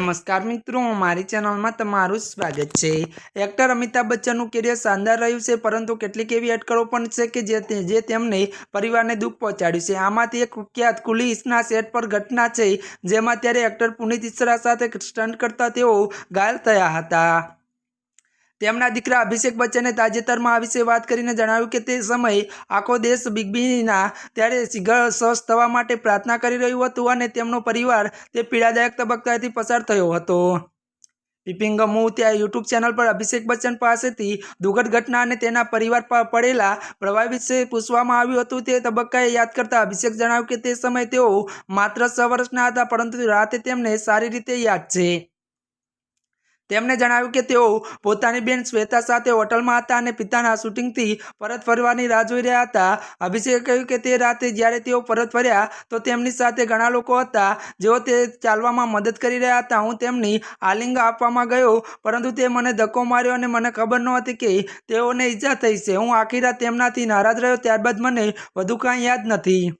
નમસ્કાર મિત્રો, મારી ચેનલમાં તમારું સ્વાગત છે. એક્ટર અમિતાભ બચ્ચનનું કેરિયર શાનદાર રહ્યું છે, પરંતુ કેટલીક એવી અટકળો પણ છે કે જે તેમને પરિવારને દુઃખ પહોંચાડ્યું છે. આમાંથી એક કુખ્યાત કુલીસના સેટ પર ઘટના છે જેમાં ત્યારે એક્ટર પુનિત ઈશ્રા સાથે સ્ટન્ટ કરતા તેઓ ઘાયલ થયા હતા. તેમના દીકરા અભિષેક બચ્ચને તાજેતરમાં આ વિશે વાત કરીને જણાવ્યું કે તે સમયે આખો દેશ બિગ બીના ત્યારે શીઘ્ર સ્વસ્થ થવા માટે પ્રાર્થના કરી રહ્યું હતું અને તેમનો પરિવાર તે પીડાદાયક તબક્કાથી પસાર થયો હતો. પિપિંગ ગમુ ત્યાં યુટ્યુબ ચેનલ પર અભિષેક બચ્ચન પાસેથી દુર્ઘટ ઘટના અને તેના પરિવાર પર પડેલા પ્રભાવ વિશે પૂછવામાં આવ્યું હતું. તે તબક્કાએ યાદ કરતા અભિષેક જણાવ્યું કે તે સમયે તેઓ માત્ર છ વર્ષના હતા, પરંતુ રાતે તેમને સારી રીતે યાદ છે. તેમણે જણાવ્યું કે તેઓ પોતાની બેન શ્વેતા સાથે હોટલમાં હતા અને પિતાના શૂટિંગથી પરત ફરવાની રાહ જોઈ રહ્યા હતા. અભિષેકે કહ્યું કે તે રાતે જ્યારે તેઓ પરત ફર્યા તો તેમની સાથે ઘણા લોકો હતા. જેઓ તે ચાલવામાં મદદ કરી રહ્યા હતા. હું તેમની આલિંગ આપવામાં ગયો, પરંતુ તે મને ધક્કો માર્યો અને મને ખબર નહોતી કે તેઓને ઈજા થઈ છે. હું આખી રાત તેમનાથી નારાજ રહ્યો, ત્યારબાદ મને વધુ કાંઈ યાદ નથી.